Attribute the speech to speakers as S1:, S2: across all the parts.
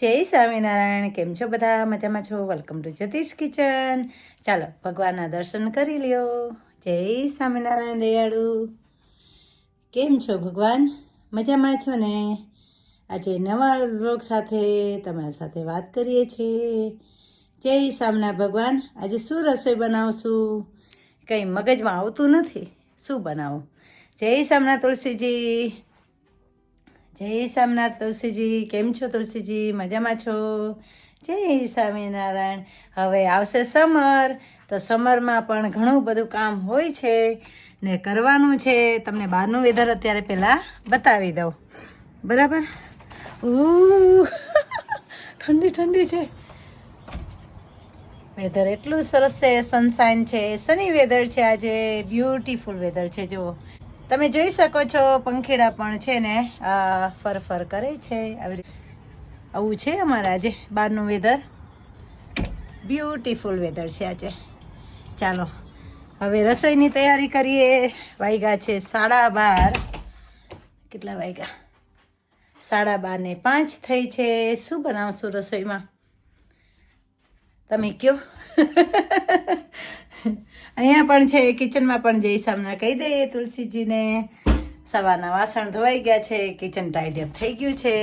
S1: જય સ્વામિનારાયણ. કેમ છો બધા? મજામાં છો? વેલકમ ટુ જ્યોતિષ કિચન ચાલો, ભગવાનના દર્શન કરી લ્યો. જય સ્વામિનારાયણ દયાળુ. કેમ છો ભગવાન? મજામાં છો ને? આજે નવા વ્લોગ સાથે તમારા સાથે વાત કરીએ છીએ. જય સામના ભગવાન. આજે શું રસોઈ બનાવશું? કંઈ મગજમાં આવતું નથી. શું બનાવું? જય સામના તુલસીજી. જય સામનાથ તુલસીજી, કેમ છો તુલસીજી? મજામાં છો? જય સ્વામિનારાયણ. હવે આવશે સમર, તો સમરમાં પણ ઘણું બધું કામ હોય છે ને કરવાનું છે. તમને બહારનું વેધર અત્યારે પહેલાં બતાવી દઉં. બરાબર? ઉ ઠંડી ઠંડી છે. વેધર એટલું સરસ છે સનસાઇન છે સની વેધર છે આજે બ્યુટીફુલ વેધર છે, જુઓ. તમે જોઈ શકો છો, પંખીડા પણ છે ને ફરફર ફર ફર કરે છે. આવી આવું છે અમારા આજે બહારનું વેધર બ્યુટીફુલ વેધર છે આજે. ચાલો, હવે રસોઈની તૈયારી કરીએ. વાગ્યા છે સાડા બાર. કેટલા વાગ્યા સાડા બાર ને પાંચ થઈ છે. શું બનાવશું રસોઈમાં? તમે કયો? અહીંયા પણ છે, કિચનમાં પણ જઈ સામના કહી દઈએ તુલસીજીને. સવારના વાસણ ધોવાઈ ગયા છે, કિચન ટાઈડઅપ થઈ ગયું છે.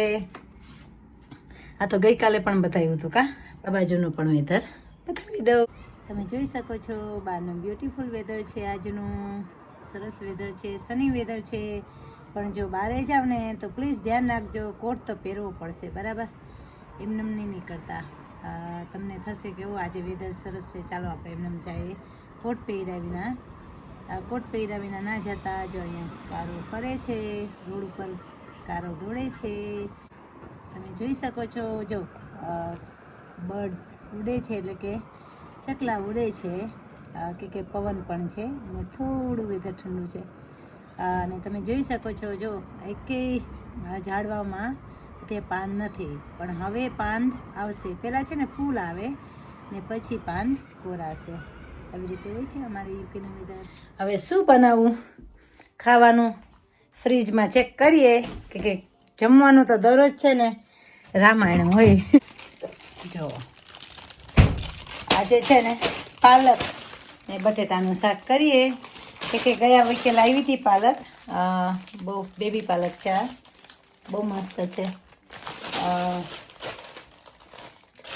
S1: આ તો ગઈકાલે પણ બતાવ્યું હતું કા? આ પણ વેધર બતાવી દઉં. તમે જોઈ શકો છો, બહારનું બ્યુટીફુલ વેધર છે, આજનું સરસ વેધર છે સની વેધર છે. પણ જો બહારે જાવ ને તો પ્લીઝ ધ્યાન રાખજો, કોટ તો પહેરવો પડશે, બરાબર? એમનેમ નહીં નીકળતા. તમને થશે કે ઓ આજે વેધર સરસ છે. ચાલો, આપણે એમને જઈએ કોટ પહેર્યા વિના. કોટ પહેર્યા વિના ના જતા, જો અહીંયા કારો ફરે છે, રોડ ઉપર કારો દોડે છે. તમે જોઈ શકો છો, જો બર્ડ્સ ઉડે છે, એટલે કે ચકલા ઉડે છે. કે કે પવન પણ છે, ને થોડું વેધર ઠંડુ છે. અને તમે જોઈ શકો છો, જો એકેય ઝાડવામાં તે પાન નથી. પણ હવે પાન આવશે. પહેલાં છે ને ફૂલ આવે ને પછી પાન કોરાશે. આવી રીતે હોય છે અમારે યુકેનું વેધર. હવે શું બનાવવું ખાવાનું ફ્રીજમાં ચેક કરીએ કે કંઈક જમવાનું તો દરરોજ છે ને રામાયણ હોય. જો. આજે છે ને પાલક ને બટેટાનું શાક કરીએ. કે કે ગયા વીકે લાવી હતી પાલક. બહુ બેબી પાલક છે બહુ મસ્ત છે.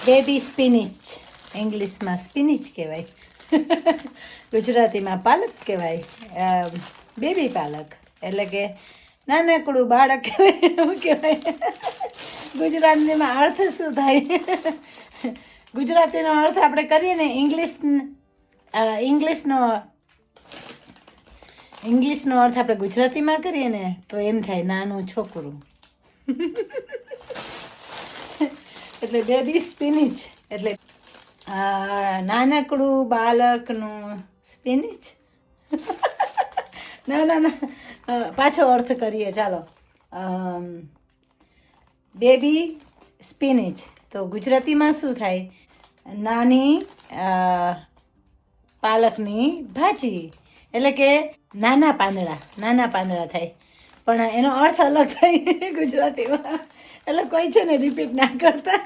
S1: બેબી સ્પિનિચ ઇંગ્લિશમાં સ્પિનિચ કહેવાય. ગુજરાતીમાં પાલક કહેવાય. બેબી પાલક. એટલે કે નાનકડું બાળક કહેવાય, એવું કહેવાય. ગુજરાતીમાં અર્થ શું થાય? ગુજરાતીનો અર્થ આપણે કરીએ ને ઇંગ્લિશ ઇંગ્લિશનો ઇંગ્લિશનો અર્થ આપણે ગુજરાતીમાં કરીએ ને, તો એમ થાય નાનું છોકરું. એટલે બેબી સ્પિનિચ એટલે નાનકડું બાળકનું સ્પિનિચ ના ના ના. પાછો અર્થ કરીએ, ચાલો. બેબી સ્પિનિચ તો ગુજરાતીમાં શું થાય? નાની પાલકની ભાજી. એટલે કે નાના પાંદડા નાના પાંદડા થાય. પણ એનો અર્થ અલગ થાય ગુજરાતીમાં. એટલે કોઈ છે ને રિપીટ ના કરતા.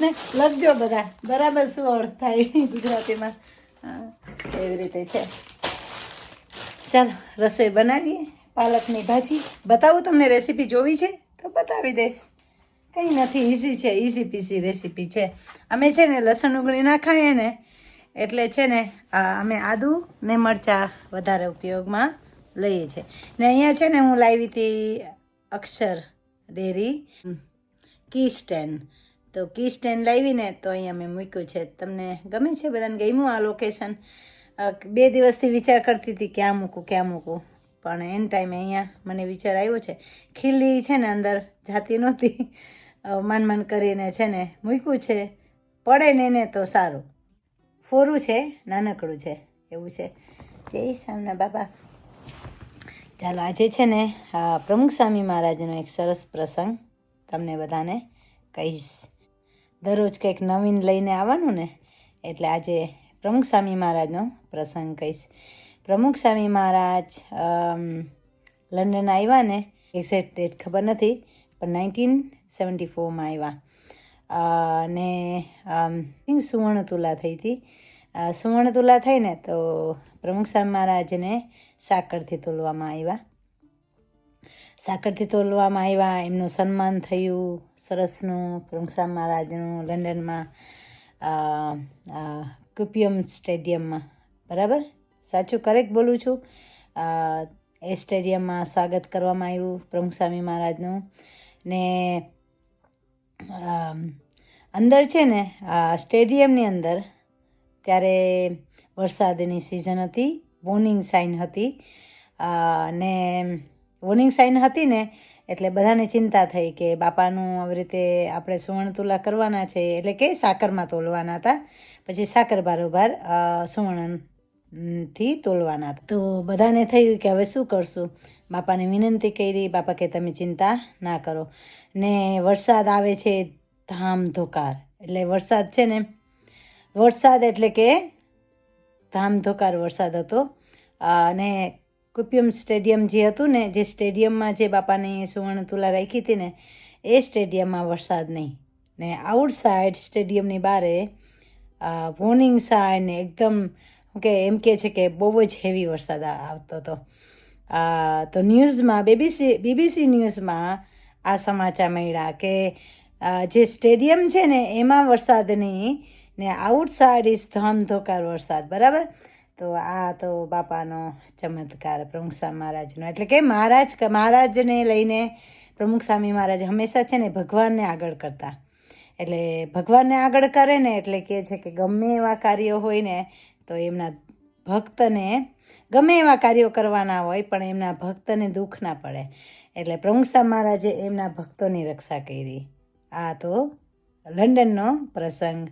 S1: ને લખજો બધા. બરાબર શું અર્થ થાય ગુજરાતીમાં? એવી રીતે છે. ચાલો, રસોઈ બનાવીએ, પાલકની ભાજી. બતાવું તમને રેસીપી જોવી છે તો બતાવી દઈશ. કંઈ નથી ઇઝી છે ઇઝી પીસી રેસીપી છે. અમે છે ને લસણ ઉગળી ના ખાઈએ ને, એટલે છે ને અમે આદુ ને મરચાં વધારે ઉપયોગમાં લઈએ છીએ ને અહીંયા છે ને હું લાવી હતી અક્ષર. ડેરી. કી સ્ટેન્ડ. તો કી સ્ટેન્ડ લાવીને તો અહીંયા મેં મૂક્યું છે. તમને ગમે છે બધાને ગમ્યું આ લોકેશન બે દિવસથી વિચાર કરતી હતી ક્યાં મૂકું ક્યાં મૂકું. પણ એન ટાઈમે અહીંયા મને વિચાર આવ્યો છે. ખીલી છે ને અંદર, જાતી નહોતી. માન માન કરીને છે ને મૂક્યું છે. પડે ને એને તો સારું. ફોરું છે, નાનકડું છે. એવું છે. જય સામના બાબા. ચાલો, આજે છે ને પ્રમુખ સ્વામી મહારાજનો એક સરસ પ્રસંગ તમને બધાને કહીશ. દરરોજ કંઈક નવીન લઈને આવવાનું ને, એટલે આજે પ્રમુખ સ્વામી મહારાજનો પ્રસંગ કહીશ. પ્રમુખ સ્વામી મહારાજ લંડન આવ્યા ને, એક્ઝેક્ટ ડેટ ખબર નથી, પણ નાઇન્ટીન સેવન્ટી ફોરમાં આવ્યા. અને સુવર્ણ તુલા થઈ હતી. સુવર્ણ તુલા થઈ ને તો પ્રમુખ સ્વામી મહારાજને સાકરથી તોલવામાં આવ્યા. સાકરથી તોલવામાં આવ્યા, એમનું સન્માન થયું, સરસનું, પ્રમુખ સ્વામી મહારાજનું, લંડનમાં કુપિયમ સ્ટેડિયમમાં. બરાબર? સાચું કરેક્ટ બોલું છું. એ સ્ટેડિયમમાં સ્વાગત કરવામાં આવ્યું પ્રમુખ સ્વામી મહારાજનું. ને અંદર છે ને સ્ટેડિયમની અંદર ત્યારે વરસાદની સિઝન હતી વોર્નિંગ સાઇન હતી. અને વોર્નિંગ સાઇન હતી ને એટલે બધાને ચિંતા થઈ કે બાપાનું આવી રીતે આપણે સુવર્ણ તુલા કરવાના છે એટલે કે સાકરમાં તોલવાના હતા. પછી સાકર બારોબાર અ, સુવર્ણ મ, થી તોલવાના હતા. તો બધાને થયું કે હવે શું કરશું? બાપાને વિનંતી કરી બાપા કે તમે ચિંતા ના કરો. ને વરસાદ આવે છે ધામધોકાર. એટલે વરસાદ છે ને વરસાદ એટલે કે ધામધોકાર વરસાદ હતો. અને કુપિયમ સ્ટેડિયમ જે હતું ને, જે સ્ટેડિયમમાં જે બાપાની સુવર્ણ તુલા રાખી હતી ને, એ સ્ટેડિયમમાં વરસાદ નહીં. ને આઉટસાઇડ સ્ટેડિયમની બારે વોર્નિંગ સાઇન એકદમ કે એમ કે છે કે બહુ જ હેવી વરસાદ આવતો હતો. તો ન્યૂઝમાં, બીબીસી બીબીસી ન્યૂઝમાં આ સમાચાર મળ્યા કે જે સ્ટેડિયમ છે ને, એમાં વરસાદ નહીં ને આઉટસાઇડ ઇઝ ધમધોકાર વરસાદ, બરાબર? તો આ તો બાપાનો ચમત્કાર, પ્રમુખ સ્વામી મહારાજનો. એટલે કે મહારાજ, મહારાજને લઈને પ્રમુખ સ્વામી મહારાજ હંમેશા છે ને ભગવાનને આગળ કરતા. એટલે ભગવાનને આગળ કરે ને એટલે કહે છે કે ગમે એવા કાર્યો હોય ને, તો એમના ભક્તને, ગમે એવા કાર્યો કરવાના હોય, પણ એમના ભક્તને દુઃખ ના પડે. એટલે પ્રમુખ સ્વામી મહારાજે એમના ભક્તોની રક્ષા કરી. આ તો લંડનનો પ્રસંગ.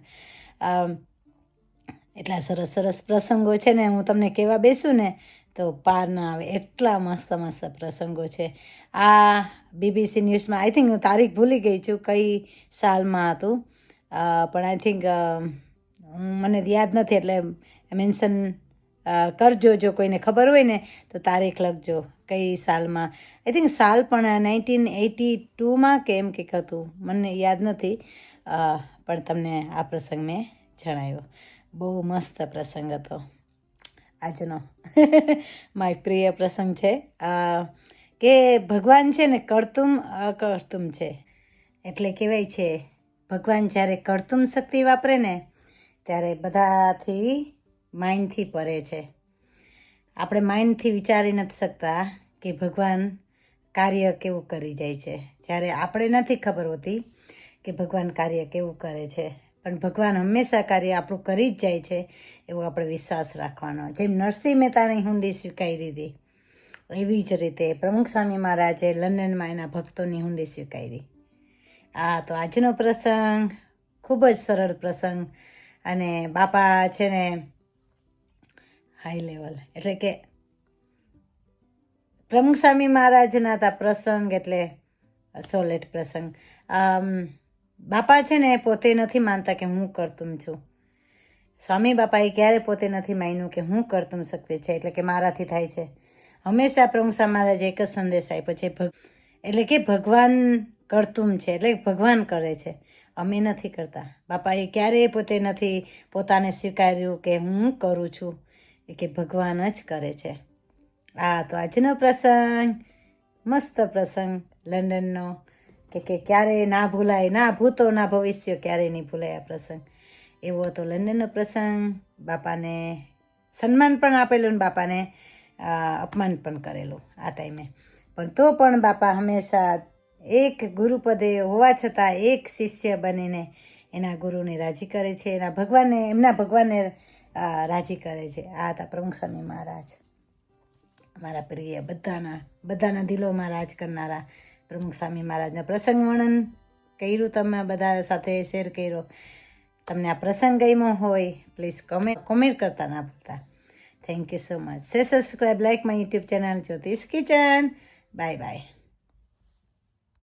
S1: એટલા સરસ સરસ પ્રસંગો છે ને, હું તમને કહેવા બેસું ને, તો પાર ના આવે. એટલા મસ્ત મસ્ત પ્રસંગો છે. આ બીબીસી ન્યૂઝમાં આઈ થિંક હું તારીખ ભૂલી ગઈ છું કઈ સાલમાં હતું. પણ આઈ થિંક મને યાદ નથી, એટલે મેન્શન કરજો જો કોઈને ખબર હોય ને, તો તારીખ લખજો કઈ સાલમાં. આઈ થિંક સાલ પણ નાઇન્ટીન એટી ટુમાં કે એમ કંઈક હતું, મને યાદ નથી. પણ તમને આ પ્રસંગ મેં જણાવ્યો. બહુ મસ્ત પ્રસંગ હતો. આજનો. માય પ્રિય પ્રસંગ છે. કે ભગવાન છે ને કરતુમ અકર્તુમ છે. એટલે કહેવાય છે, ભગવાન જ્યારે કરતુમ શક્તિ વાપરે ને, ત્યારે બધાથી માઇન્ડથી પરે છે. આપણે માઇન્ડથી વિચારી નથી શકતા કે ભગવાન કાર્ય કેવું કરી જાય છે. જ્યારે આપણે નથી ખબર હોતી કે ભગવાન કાર્ય કેવું કરે છે? પણ ભગવાન હંમેશા કાર્ય આપણું કરી જ જાય છે એવો આપણે વિશ્વાસ રાખવાનો. જેમ નરસિંહ મહેતાની હુંડી સ્વીકારી હતી એવી જ રીતે પ્રમુખ સ્વામી મહારાજે લંડનમાં એના ભક્તોની હુંડી સ્વીકારી. આ તો આજનો પ્રસંગ, ખૂબ જ સરળ પ્રસંગ. અને બાપા છે ને હાઈ લેવલ એટલે કે પ્રમુખ સ્વામી મહારાજના હતા પ્રસંગ એટલે સોલેટ પ્રસંગ. બાપા છે ને એ પોતે નથી માનતા કે હું કરતું છું. સ્વામી બાપાએ ક્યારે પોતે નથી માન્યું કે હું કરતું શક્તિ છે? એટલે કે મારાથી થાય છે. હંમેશા પ્રમુખ મહારાજ એક જ સંદેશ આપ્યો છે એટલે કે ભગવાન કરતું છે, એટલે ભગવાન કરે છે. અમે નથી કરતા. બાપાએ ક્યારેય પોતે નથી પોતાને સ્વીકાર્યું કે હું કરું છું. એ કે ભગવાન જ કરે છે. આ તો આજનો પ્રસંગ. મસ્ત પ્રસંગ. લંડનનો કે કે ક્યારેય ના ભૂલાય, ના ભૂતો, ના ભવિષ્ય ક્યારેય નહીં ભૂલાય આ પ્રસંગ. એવો હતો લંડનનો પ્રસંગ. બાપાને સન્માન પણ આપેલું ને બાપાને અપમાન પણ કરેલું આ ટાઈમે. પણ તો પણ બાપા હંમેશા એક ગુરુપદે હોવા છતાં એક શિષ્ય બનીને એના ગુરુને રાજી કરે છે, એના ભગવાનને, એમના ભગવાનને રાજી કરે છે. આ હતા પ્રમુખ સ્વામી મહારાજ. મારા પ્રિય બધાના બધાના દિલોમાં રાજ કરનારા પ્રમુખ સ્વામી મહારાજના પ્રસંગ વર્ણન કર્યું તમે બધા સાથે શેર કર્યો. તમને આ પ્રસંગ ગમ્યો હોય પ્લીઝ કોમેન્ટ કોમેન્ટ કરતા ના ભૂલતા. થેન્ક યુ સો મચ સે subscribe like my YouTube channel Jyotish kitchen bye bye